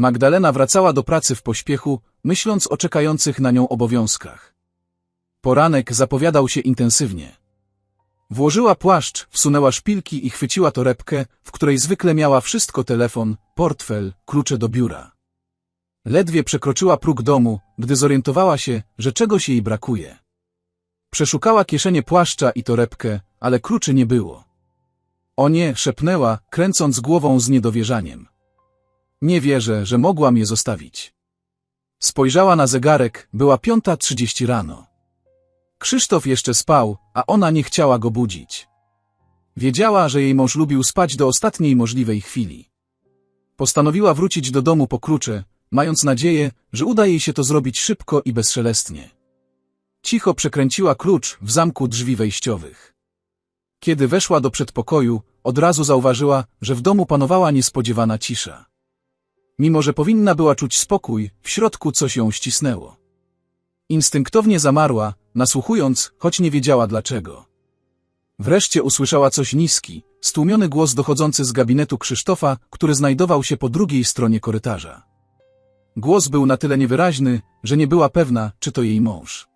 Magdalena wracała do pracy w pośpiechu, myśląc o czekających na nią obowiązkach. Poranek zapowiadał się intensywnie. Włożyła płaszcz, wsunęła szpilki i chwyciła torebkę, w której zwykle miała wszystko telefon, portfel, klucze do biura. Ledwie przekroczyła próg domu, gdy zorientowała się, że czegoś jej brakuje. Przeszukała kieszenie płaszcza i torebkę, ale kluczy nie było. O nie, szepnęła, kręcąc głową z niedowierzaniem. Nie wierzę, że mogłam je zostawić. Spojrzała na zegarek, była piąta trzydzieści rano. Krzysztof jeszcze spał, a ona nie chciała go budzić. Wiedziała, że jej mąż lubił spać do ostatniej możliwej chwili. Postanowiła wrócić do domu po klucze, mając nadzieję, że uda jej się to zrobić szybko i bezszelestnie. Cicho przekręciła klucz w zamku drzwi wejściowych. Kiedy weszła do przedpokoju, od razu zauważyła, że w domu panowała niespodziewana cisza. Mimo, że powinna była czuć spokój, w środku coś ją ścisnęło. Instynktownie zamarła, nasłuchując, choć nie wiedziała dlaczego. Wreszcie usłyszała coś niski, stłumiony głos dochodzący z gabinetu Krzysztofa, który znajdował się po drugiej stronie korytarza. Głos był na tyle niewyraźny, że nie była pewna, czy to jej mąż.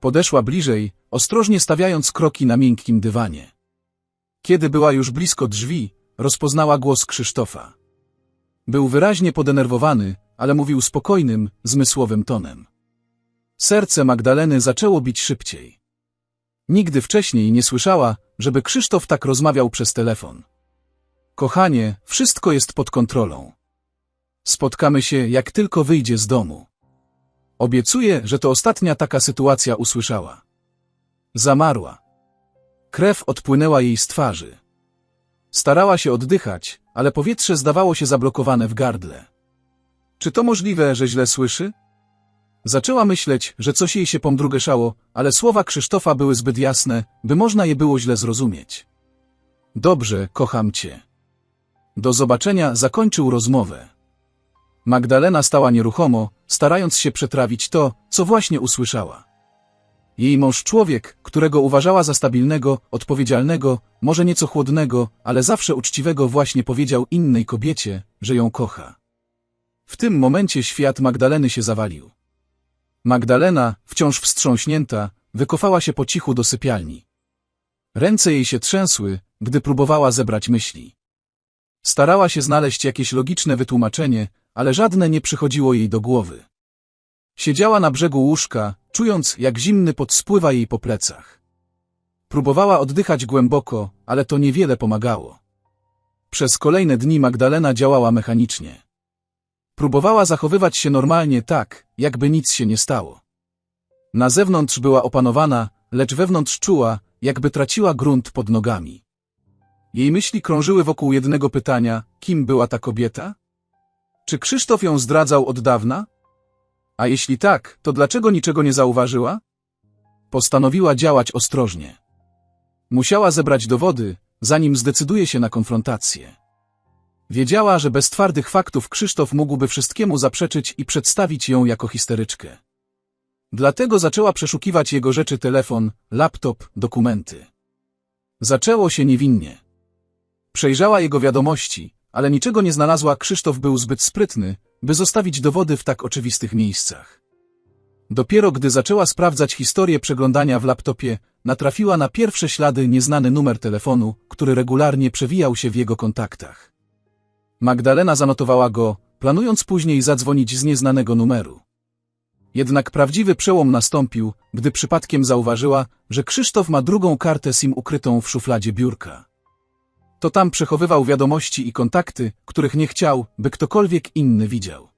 Podeszła bliżej, ostrożnie stawiając kroki na miękkim dywanie. Kiedy była już blisko drzwi, rozpoznała głos Krzysztofa. Był wyraźnie podenerwowany, ale mówił spokojnym, zmysłowym tonem. Serce Magdaleny zaczęło bić szybciej. Nigdy wcześniej nie słyszała, żeby Krzysztof tak rozmawiał przez telefon. Kochanie, wszystko jest pod kontrolą. Spotkamy się, jak tylko wyjdzie z domu. Obiecuję, że to ostatnia taka sytuacja usłyszała. Zamarła. Krew odpłynęła jej z twarzy. Starała się oddychać, ale powietrze zdawało się zablokowane w gardle. Czy to możliwe, że źle słyszy? Zaczęła myśleć, że coś jej się pomdrugeszało, ale słowa Krzysztofa były zbyt jasne, by można je było źle zrozumieć. Dobrze, kocham cię. Do zobaczenia zakończył rozmowę. Magdalena stała nieruchomo, starając się przetrawić to, co właśnie usłyszała. Jej mąż człowiek, którego uważała za stabilnego, odpowiedzialnego, może nieco chłodnego, ale zawsze uczciwego właśnie powiedział innej kobiecie, że ją kocha. W tym momencie świat Magdaleny się zawalił. Magdalena, wciąż wstrząśnięta, wykofała się po cichu do sypialni. Ręce jej się trzęsły, gdy próbowała zebrać myśli. Starała się znaleźć jakieś logiczne wytłumaczenie, ale żadne nie przychodziło jej do głowy. Siedziała na brzegu łóżka, czując, jak zimny pot spływa jej po plecach. Próbowała oddychać głęboko, ale to niewiele pomagało. Przez kolejne dni Magdalena działała mechanicznie. Próbowała zachowywać się normalnie tak, jakby nic się nie stało. Na zewnątrz była opanowana, lecz wewnątrz czuła, jakby traciła grunt pod nogami. Jej myśli krążyły wokół jednego pytania, kim była ta kobieta? Czy Krzysztof ją zdradzał od dawna? A jeśli tak, to dlaczego niczego nie zauważyła? Postanowiła działać ostrożnie. Musiała zebrać dowody, zanim zdecyduje się na konfrontację. Wiedziała, że bez twardych faktów Krzysztof mógłby wszystkiemu zaprzeczyć i przedstawić ją jako histeryczkę. Dlatego zaczęła przeszukiwać jego rzeczy telefon, laptop, dokumenty. Zaczęło się niewinnie. Przejrzała jego wiadomości, ale niczego nie znalazła, Krzysztof był zbyt sprytny, by zostawić dowody w tak oczywistych miejscach. Dopiero gdy zaczęła sprawdzać historię przeglądania w laptopie, natrafiła na pierwsze ślady nieznany numer telefonu, który regularnie przewijał się w jego kontaktach. Magdalena zanotowała go, planując później zadzwonić z nieznanego numeru. Jednak prawdziwy przełom nastąpił, gdy przypadkiem zauważyła, że Krzysztof ma drugą kartę SIM ukrytą w szufladzie biurka. To tam przechowywał wiadomości i kontakty, których nie chciał, by ktokolwiek inny widział.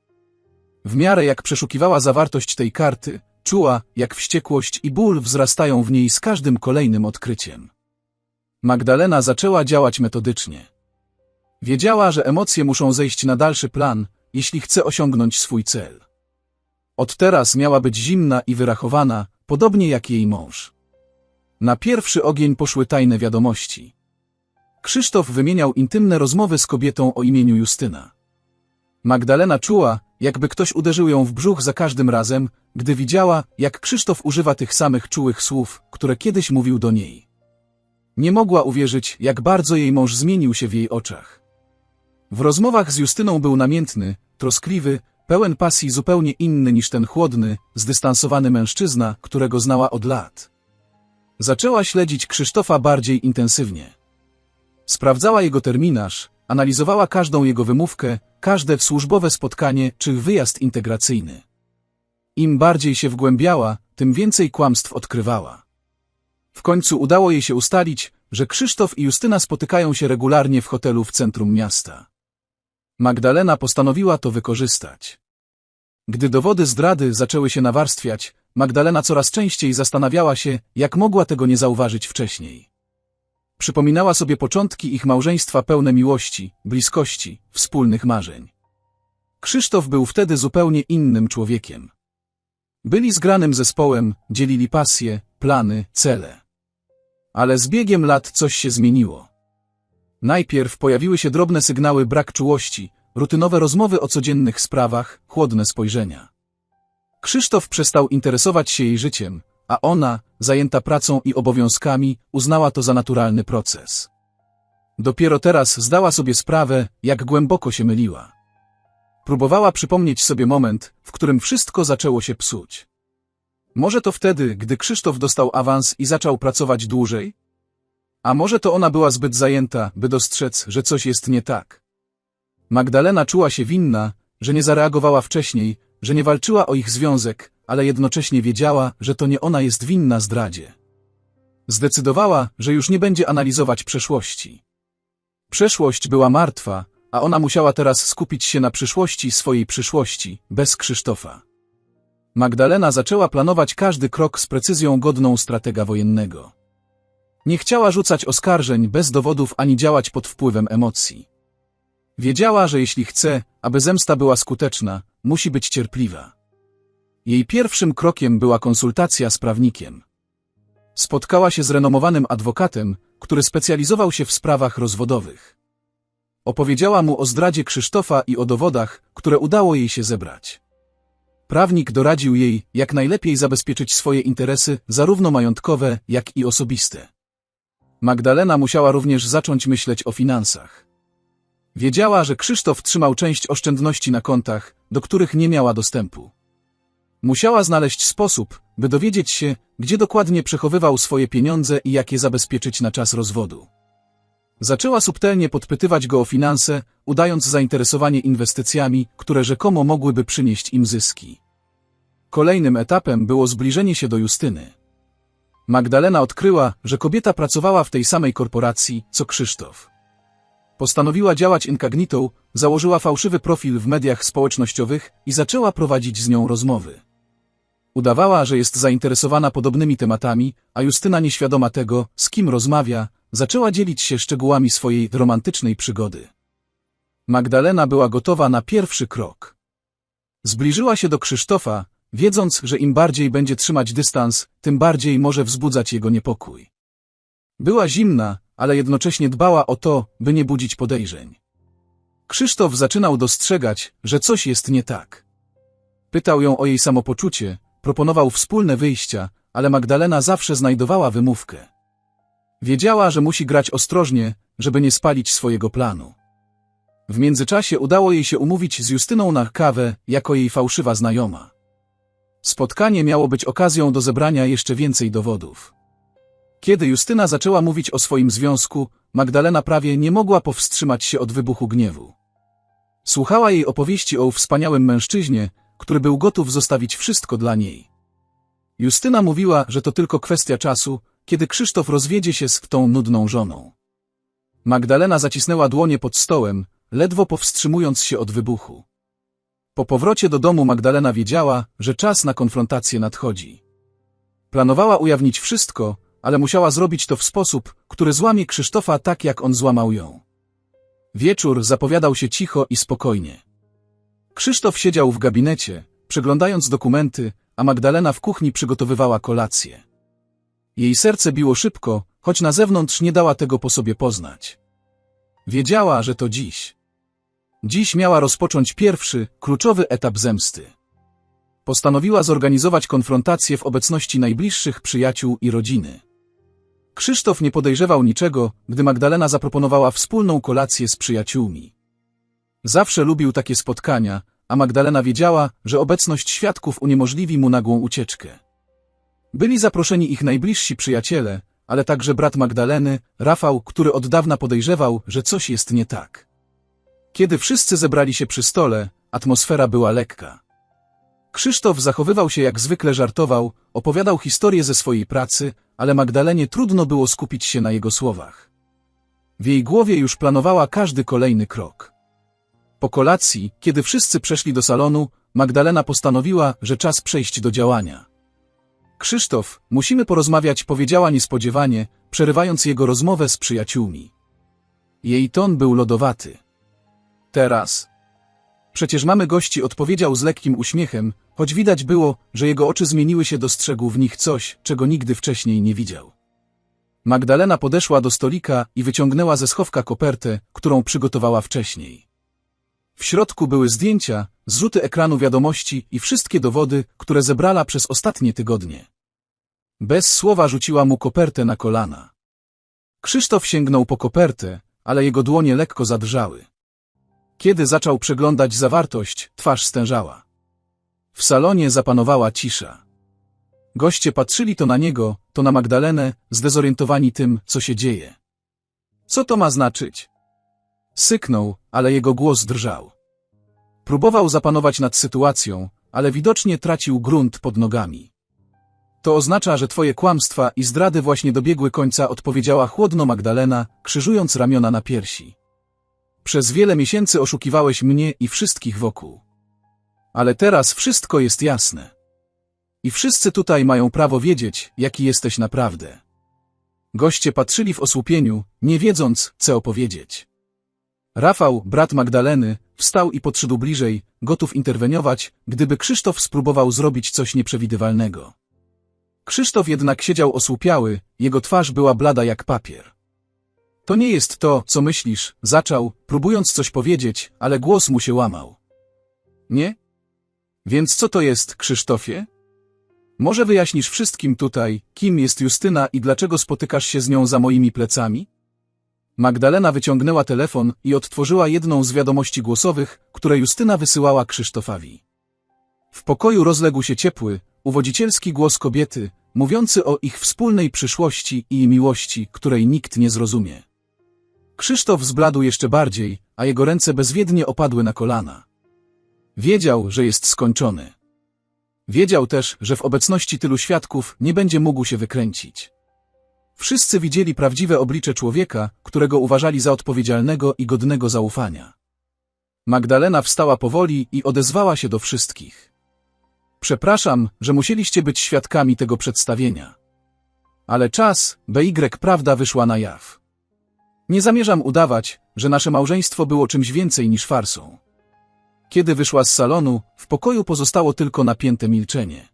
W miarę jak przeszukiwała zawartość tej karty, czuła, jak wściekłość i ból wzrastają w niej z każdym kolejnym odkryciem. Magdalena zaczęła działać metodycznie. Wiedziała, że emocje muszą zejść na dalszy plan, jeśli chce osiągnąć swój cel. Od teraz miała być zimna i wyrachowana, podobnie jak jej mąż. Na pierwszy ogień poszły tajne wiadomości. Krzysztof wymieniał intymne rozmowy z kobietą o imieniu Justyna. Magdalena czuła, jakby ktoś uderzył ją w brzuch za każdym razem, gdy widziała, jak Krzysztof używa tych samych czułych słów, które kiedyś mówił do niej. Nie mogła uwierzyć, jak bardzo jej mąż zmienił się w jej oczach. W rozmowach z Justyną był namiętny, troskliwy, pełen pasji zupełnie inny niż ten chłodny, zdystansowany mężczyzna, którego znała od lat. Zaczęła śledzić Krzysztofa bardziej intensywnie. Sprawdzała jego terminarz, analizowała każdą jego wymówkę, każde służbowe spotkanie czy wyjazd integracyjny. Im bardziej się wgłębiała, tym więcej kłamstw odkrywała. W końcu udało jej się ustalić, że Krzysztof i Justyna spotykają się regularnie w hotelu w centrum miasta. Magdalena postanowiła to wykorzystać. Gdy dowody zdrady zaczęły się nawarstwiać, Magdalena coraz częściej zastanawiała się, jak mogła tego nie zauważyć wcześniej. Przypominała sobie początki ich małżeństwa pełne miłości, bliskości, wspólnych marzeń. Krzysztof był wtedy zupełnie innym człowiekiem. Byli zgranym zespołem, dzielili pasje, plany, cele. Ale z biegiem lat coś się zmieniło. Najpierw pojawiły się drobne sygnały brak czułości, rutynowe rozmowy o codziennych sprawach, chłodne spojrzenia. Krzysztof przestał interesować się jej życiem, a ona, zajęta pracą i obowiązkami, uznała to za naturalny proces. Dopiero teraz zdała sobie sprawę, jak głęboko się myliła. Próbowała przypomnieć sobie moment, w którym wszystko zaczęło się psuć. Może to wtedy, gdy Krzysztof dostał awans i zaczął pracować dłużej? A może to ona była zbyt zajęta, by dostrzec, że coś jest nie tak? Magdalena czuła się winna, że nie zareagowała wcześniej, że nie walczyła o ich związek, ale jednocześnie wiedziała, że to nie ona jest winna zdradzie. Zdecydowała, że już nie będzie analizować przeszłości. Przeszłość była martwa, a ona musiała teraz skupić się na przyszłości swojej przyszłości, bez Krzysztofa. Magdalena zaczęła planować każdy krok z precyzją godną stratega wojennego. Nie chciała rzucać oskarżeń bez dowodów ani działać pod wpływem emocji. Wiedziała, że jeśli chce, aby zemsta była skuteczna, musi być cierpliwa. Jej pierwszym krokiem była konsultacja z prawnikiem. Spotkała się z renomowanym adwokatem, który specjalizował się w sprawach rozwodowych. Opowiedziała mu o zdradzie Krzysztofa i o dowodach, które udało jej się zebrać. Prawnik doradził jej, jak najlepiej zabezpieczyć swoje interesy, zarówno majątkowe, jak i osobiste. Magdalena musiała również zacząć myśleć o finansach. Wiedziała, że Krzysztof trzymał część oszczędności na kontach, do których nie miała dostępu. Musiała znaleźć sposób, by dowiedzieć się, gdzie dokładnie przechowywał swoje pieniądze i jak je zabezpieczyć na czas rozwodu. Zaczęła subtelnie podpytywać go o finanse, udając zainteresowanie inwestycjami, które rzekomo mogłyby przynieść im zyski. Kolejnym etapem było zbliżenie się do Justyny. Magdalena odkryła, że kobieta pracowała w tej samej korporacji, co Krzysztof. Postanowiła działać incognito, założyła fałszywy profil w mediach społecznościowych i zaczęła prowadzić z nią rozmowy. Udawała, że jest zainteresowana podobnymi tematami, a Justyna nieświadoma tego, z kim rozmawia, zaczęła dzielić się szczegółami swojej romantycznej przygody. Magdalena była gotowa na pierwszy krok. Zbliżyła się do Krzysztofa, wiedząc, że im bardziej będzie trzymać dystans, tym bardziej może wzbudzać jego niepokój. Była zimna, ale jednocześnie dbała o to, by nie budzić podejrzeń. Krzysztof zaczynał dostrzegać, że coś jest nie tak. Pytał ją o jej samopoczucie, proponował wspólne wyjścia, ale Magdalena zawsze znajdowała wymówkę. Wiedziała, że musi grać ostrożnie, żeby nie spalić swojego planu. W międzyczasie udało jej się umówić z Justyną na kawę jako jej fałszywa znajoma. Spotkanie miało być okazją do zebrania jeszcze więcej dowodów. Kiedy Justyna zaczęła mówić o swoim związku, Magdalena prawie nie mogła powstrzymać się od wybuchu gniewu. Słuchała jej opowieści o wspaniałym mężczyźnie, który był gotów zostawić wszystko dla niej. Justyna mówiła, że to tylko kwestia czasu, kiedy Krzysztof rozwiedzie się z tą nudną żoną. Magdalena zacisnęła dłonie pod stołem, ledwo powstrzymując się od wybuchu. Po powrocie do domu Magdalena wiedziała, że czas na konfrontację nadchodzi. Planowała ujawnić wszystko, ale musiała zrobić to w sposób, który złamie Krzysztofa tak, jak on złamał ją. Wieczór zapowiadał się cicho i spokojnie. Krzysztof siedział w gabinecie, przeglądając dokumenty, a Magdalena w kuchni przygotowywała kolację. Jej serce biło szybko, choć na zewnątrz nie dała tego po sobie poznać. Wiedziała, że to dziś. Dziś miała rozpocząć pierwszy, kluczowy etap zemsty. Postanowiła zorganizować konfrontację w obecności najbliższych przyjaciół i rodziny. Krzysztof nie podejrzewał niczego, gdy Magdalena zaproponowała wspólną kolację z przyjaciółmi. Zawsze lubił takie spotkania, a Magdalena wiedziała, że obecność świadków uniemożliwi mu nagłą ucieczkę. Byli zaproszeni ich najbliżsi przyjaciele, ale także brat Magdaleny, Rafał, który od dawna podejrzewał, że coś jest nie tak. Kiedy wszyscy zebrali się przy stole, atmosfera była lekka. Krzysztof zachowywał się jak zwykle żartował, opowiadał historię ze swojej pracy, ale Magdalenie trudno było skupić się na jego słowach. W jej głowie już planowała każdy kolejny krok. Po kolacji, kiedy wszyscy przeszli do salonu, Magdalena postanowiła, że czas przejść do działania. Krzysztof, musimy porozmawiać, powiedziała niespodziewanie, przerywając jego rozmowę z przyjaciółmi. Jej ton był lodowaty. Teraz. Przecież mamy gości, odpowiedział z lekkim uśmiechem, choć widać było, że jego oczy zmieniły się, dostrzegł w nich coś, czego nigdy wcześniej nie widział. Magdalena podeszła do stolika i wyciągnęła ze schowka kopertę, którą przygotowała wcześniej. W środku były zdjęcia, zrzuty ekranu wiadomości i wszystkie dowody, które zebrała przez ostatnie tygodnie. Bez słowa rzuciła mu kopertę na kolana. Krzysztof sięgnął po kopertę, ale jego dłonie lekko zadrżały. Kiedy zaczął przeglądać zawartość, twarz stężała. W salonie zapanowała cisza. Goście patrzyli to na niego, to na Magdalenę, zdezorientowani tym, co się dzieje. Co to ma znaczyć? Syknął, ale jego głos drżał. Próbował zapanować nad sytuacją, ale widocznie tracił grunt pod nogami. To oznacza, że twoje kłamstwa i zdrady właśnie dobiegły końca, odpowiedziała chłodno Magdalena, krzyżując ramiona na piersi. Przez wiele miesięcy oszukiwałeś mnie i wszystkich wokół. Ale teraz wszystko jest jasne. I wszyscy tutaj mają prawo wiedzieć, jaki jesteś naprawdę. Goście patrzyli w osłupieniu, nie wiedząc, co opowiedzieć. Rafał, brat Magdaleny, wstał i podszedł bliżej, gotów interweniować, gdyby Krzysztof spróbował zrobić coś nieprzewidywalnego. Krzysztof jednak siedział osłupiały, jego twarz była blada jak papier. To nie jest to, co myślisz, zaczął, próbując coś powiedzieć, ale głos mu się łamał. Nie? Więc co to jest, Krzysztofie? Może wyjaśnisz wszystkim tutaj, kim jest Justyna i dlaczego spotykasz się z nią za moimi plecami? Magdalena wyciągnęła telefon i odtworzyła jedną z wiadomości głosowych, które Justyna wysyłała Krzysztofowi. W pokoju rozległ się ciepły, uwodzicielski głos kobiety, mówiący o ich wspólnej przyszłości i miłości, której nikt nie zrozumie. Krzysztof zbladł jeszcze bardziej, a jego ręce bezwiednie opadły na kolana. Wiedział, że jest skończony. Wiedział też, że w obecności tylu świadków nie będzie mógł się wykręcić. Wszyscy widzieli prawdziwe oblicze człowieka, którego uważali za odpowiedzialnego i godnego zaufania. Magdalena wstała powoli i odezwała się do wszystkich. Przepraszam, że musieliście być świadkami tego przedstawienia. Ale czas, BY prawda wyszła na jaw. Nie zamierzam udawać, że nasze małżeństwo było czymś więcej niż farsą. Kiedy wyszła z salonu, w pokoju pozostało tylko napięte milczenie.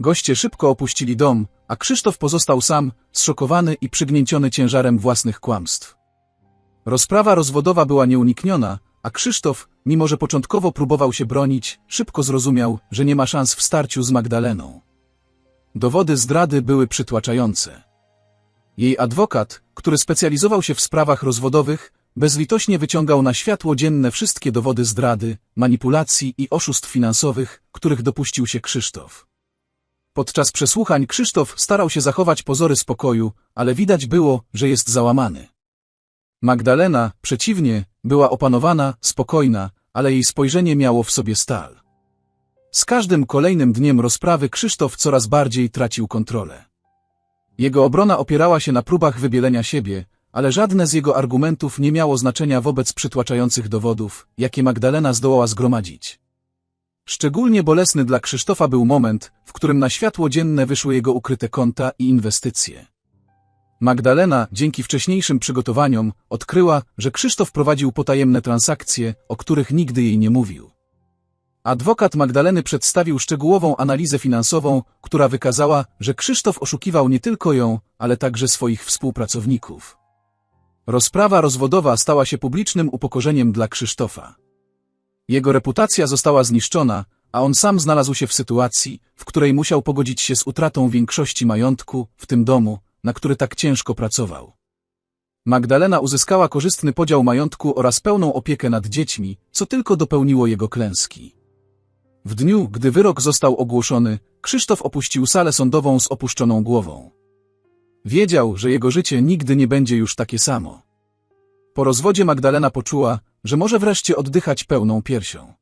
Goście szybko opuścili dom, a Krzysztof pozostał sam, zszokowany i przygnięciony ciężarem własnych kłamstw. Rozprawa rozwodowa była nieunikniona, a Krzysztof, mimo że początkowo próbował się bronić, szybko zrozumiał, że nie ma szans w starciu z Magdaleną. Dowody zdrady były przytłaczające. Jej adwokat, który specjalizował się w sprawach rozwodowych, bezlitośnie wyciągał na światło dzienne wszystkie dowody zdrady, manipulacji i oszustw finansowych, których dopuścił się Krzysztof. Podczas przesłuchań Krzysztof starał się zachować pozory spokoju, ale widać było, że jest załamany. Magdalena, przeciwnie, była opanowana, spokojna, ale jej spojrzenie miało w sobie stal. Z każdym kolejnym dniem rozprawy Krzysztof coraz bardziej tracił kontrolę. Jego obrona opierała się na próbach wybielenia siebie, ale żadne z jego argumentów nie miało znaczenia wobec przytłaczających dowodów, jakie Magdalena zdołała zgromadzić. Szczególnie bolesny dla Krzysztofa był moment, w którym na światło dzienne wyszły jego ukryte konta i inwestycje. Magdalena, dzięki wcześniejszym przygotowaniom, odkryła, że Krzysztof prowadził potajemne transakcje, o których nigdy jej nie mówił. Adwokat Magdaleny przedstawił szczegółową analizę finansową, która wykazała, że Krzysztof oszukiwał nie tylko ją, ale także swoich współpracowników. Rozprawa rozwodowa stała się publicznym upokorzeniem dla Krzysztofa. Jego reputacja została zniszczona, a on sam znalazł się w sytuacji, w której musiał pogodzić się z utratą większości majątku, w tym domu, na który tak ciężko pracował. Magdalena uzyskała korzystny podział majątku oraz pełną opiekę nad dziećmi, co tylko dopełniło jego klęski. W dniu, gdy wyrok został ogłoszony, Krzysztof opuścił salę sądową z opuszczoną głową. Wiedział, że jego życie nigdy nie będzie już takie samo. Po rozwodzie Magdalena poczuła, że może wreszcie oddychać pełną piersią.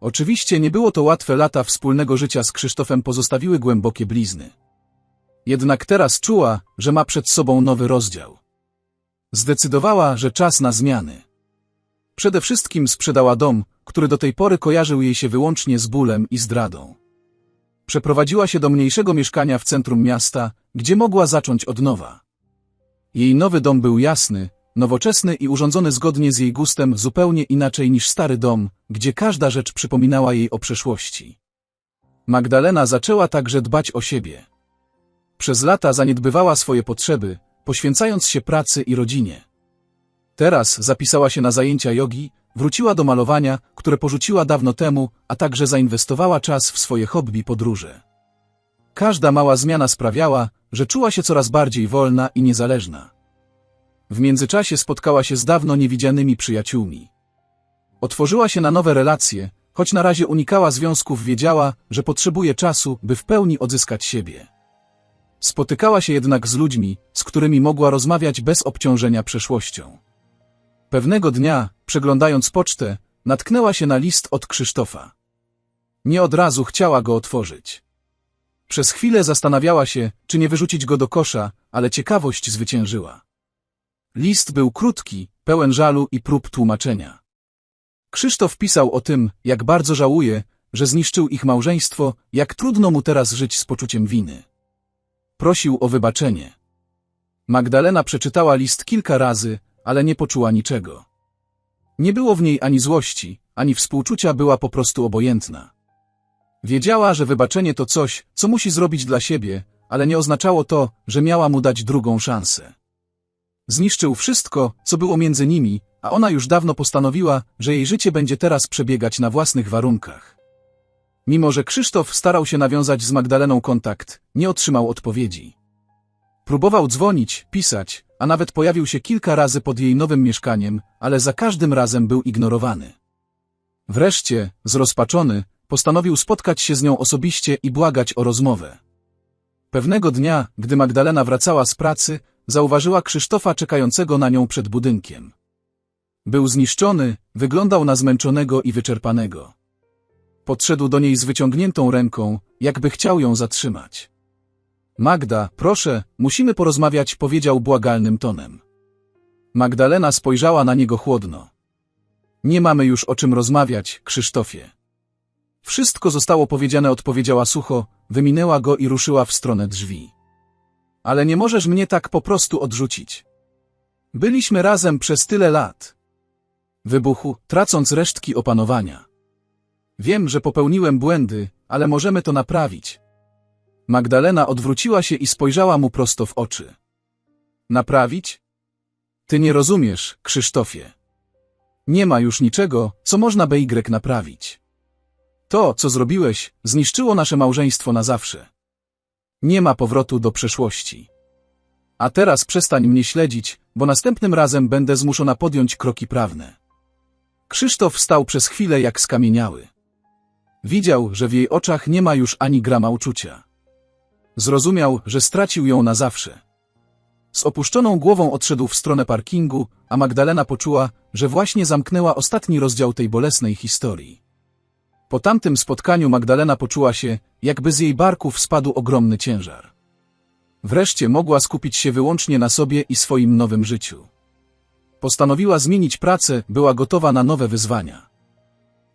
Oczywiście nie było to łatwe lata wspólnego życia z Krzysztofem pozostawiły głębokie blizny. Jednak teraz czuła, że ma przed sobą nowy rozdział. Zdecydowała, że czas na zmiany. Przede wszystkim sprzedała dom, który do tej pory kojarzył jej się wyłącznie z bólem i zdradą. Przeprowadziła się do mniejszego mieszkania w centrum miasta, gdzie mogła zacząć od nowa. Jej nowy dom był jasny, nowoczesny i urządzony zgodnie z jej gustem zupełnie inaczej niż stary dom, gdzie każda rzecz przypominała jej o przeszłości. Magdalena zaczęła także dbać o siebie. Przez lata zaniedbywała swoje potrzeby, poświęcając się pracy i rodzinie. Teraz zapisała się na zajęcia jogi, wróciła do malowania, które porzuciła dawno temu, a także zainwestowała czas w swoje hobby podróże. Każda mała zmiana sprawiała, że czuła się coraz bardziej wolna i niezależna. W międzyczasie spotkała się z dawno niewidzianymi przyjaciółmi. Otworzyła się na nowe relacje, choć na razie unikała związków, wiedziała, że potrzebuje czasu, by w pełni odzyskać siebie. Spotykała się jednak z ludźmi, z którymi mogła rozmawiać bez obciążenia przeszłością. Pewnego dnia, przeglądając pocztę, natknęła się na list od Krzysztofa. Nie od razu chciała go otworzyć. Przez chwilę zastanawiała się, czy nie wyrzucić go do kosza, ale ciekawość zwyciężyła. List był krótki, pełen żalu i prób tłumaczenia. Krzysztof pisał o tym, jak bardzo żałuje, że zniszczył ich małżeństwo, jak trudno mu teraz żyć z poczuciem winy. Prosił o wybaczenie. Magdalena przeczytała list kilka razy, ale nie poczuła niczego. Nie było w niej ani złości, ani współczucia, była po prostu obojętna. Wiedziała, że wybaczenie to coś, co musi zrobić dla siebie, ale nie oznaczało to, że miała mu dać drugą szansę. Zniszczył wszystko, co było między nimi, a ona już dawno postanowiła, że jej życie będzie teraz przebiegać na własnych warunkach. Mimo, że Krzysztof starał się nawiązać z Magdaleną kontakt, nie otrzymał odpowiedzi. Próbował dzwonić, pisać, a nawet pojawił się kilka razy pod jej nowym mieszkaniem, ale za każdym razem był ignorowany. Wreszcie, zrozpaczony, postanowił spotkać się z nią osobiście i błagać o rozmowę. Pewnego dnia, gdy Magdalena wracała z pracy, zauważyła Krzysztofa czekającego na nią przed budynkiem. Był zniszczony, wyglądał na zmęczonego i wyczerpanego. Podszedł do niej z wyciągniętą ręką, jakby chciał ją zatrzymać. Magda, proszę, musimy porozmawiać, powiedział błagalnym tonem. Magdalena spojrzała na niego chłodno. Nie mamy już o czym rozmawiać, Krzysztofie. Wszystko zostało powiedziane, odpowiedziała sucho, wyminęła go i ruszyła w stronę drzwi. Ale nie możesz mnie tak po prostu odrzucić. Byliśmy razem przez tyle lat. Wybuchu, tracąc resztki opanowania. Wiem, że popełniłem błędy, ale możemy to naprawić. Magdalena odwróciła się i spojrzała mu prosto w oczy. Naprawić? Ty nie rozumiesz, Krzysztofie. Nie ma już niczego, co można by Y naprawić. To, co zrobiłeś, zniszczyło nasze małżeństwo na zawsze. Nie ma powrotu do przeszłości. A teraz przestań mnie śledzić, bo następnym razem będę zmuszona podjąć kroki prawne. Krzysztof stał przez chwilę jak skamieniały. Widział, że w jej oczach nie ma już ani grama uczucia. Zrozumiał, że stracił ją na zawsze. Z opuszczoną głową odszedł w stronę parkingu, a Magdalena poczuła, że właśnie zamknęła ostatni rozdział tej bolesnej historii. Po tamtym spotkaniu Magdalena poczuła się, jakby z jej barków spadł ogromny ciężar. Wreszcie mogła skupić się wyłącznie na sobie i swoim nowym życiu. Postanowiła zmienić pracę, była gotowa na nowe wyzwania.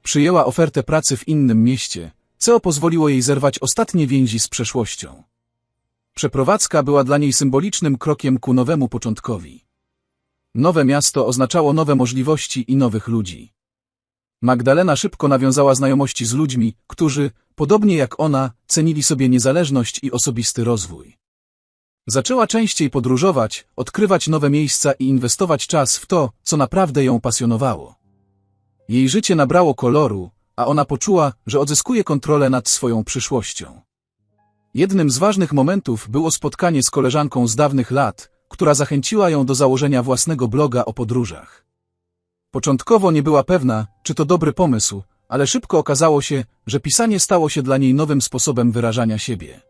Przyjęła ofertę pracy w innym mieście, co pozwoliło jej zerwać ostatnie więzi z przeszłością. Przeprowadzka była dla niej symbolicznym krokiem ku nowemu początkowi. Nowe miasto oznaczało nowe możliwości i nowych ludzi. Magdalena szybko nawiązała znajomości z ludźmi, którzy, podobnie jak ona, cenili sobie niezależność i osobisty rozwój. Zaczęła częściej podróżować, odkrywać nowe miejsca i inwestować czas w to, co naprawdę ją pasjonowało. Jej życie nabrało koloru, a ona poczuła, że odzyskuje kontrolę nad swoją przyszłością. Jednym z ważnych momentów było spotkanie z koleżanką z dawnych lat, która zachęciła ją do założenia własnego bloga o podróżach. Początkowo nie była pewna, czy to dobry pomysł, ale szybko okazało się, że pisanie stało się dla niej nowym sposobem wyrażania siebie.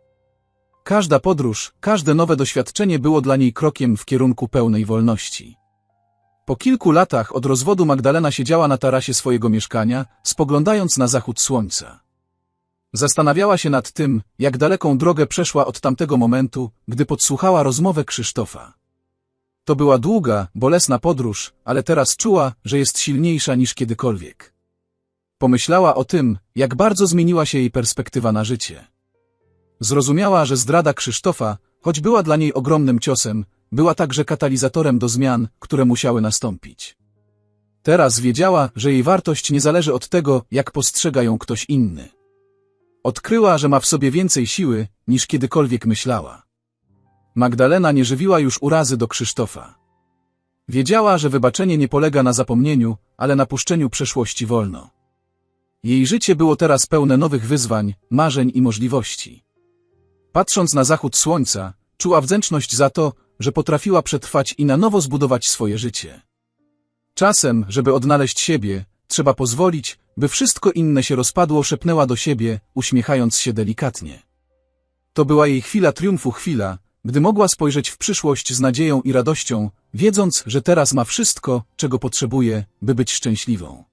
Każda podróż, każde nowe doświadczenie było dla niej krokiem w kierunku pełnej wolności. Po kilku latach od rozwodu Magdalena siedziała na tarasie swojego mieszkania, spoglądając na zachód słońca. Zastanawiała się nad tym, jak daleką drogę przeszła od tamtego momentu, gdy podsłuchała rozmowę Krzysztofa. To była długa, bolesna podróż, ale teraz czuła, że jest silniejsza niż kiedykolwiek. Pomyślała o tym, jak bardzo zmieniła się jej perspektywa na życie. Zrozumiała, że zdrada Krzysztofa, choć była dla niej ogromnym ciosem, była także katalizatorem do zmian, które musiały nastąpić. Teraz wiedziała, że jej wartość nie zależy od tego, jak postrzega ją ktoś inny. Odkryła, że ma w sobie więcej siły, niż kiedykolwiek myślała. Magdalena nie żywiła już urazy do Krzysztofa. Wiedziała, że wybaczenie nie polega na zapomnieniu, ale na puszczeniu przeszłości wolno. Jej życie było teraz pełne nowych wyzwań, marzeń i możliwości. Patrząc na zachód słońca, czuła wdzięczność za to, że potrafiła przetrwać i na nowo zbudować swoje życie. Czasem, żeby odnaleźć siebie, trzeba pozwolić, by wszystko inne się rozpadło, szepnęła do siebie, uśmiechając się delikatnie. To była jej chwila triumfu, chwila, gdy mogła spojrzeć w przyszłość z nadzieją i radością, wiedząc, że teraz ma wszystko, czego potrzebuje, by być szczęśliwą.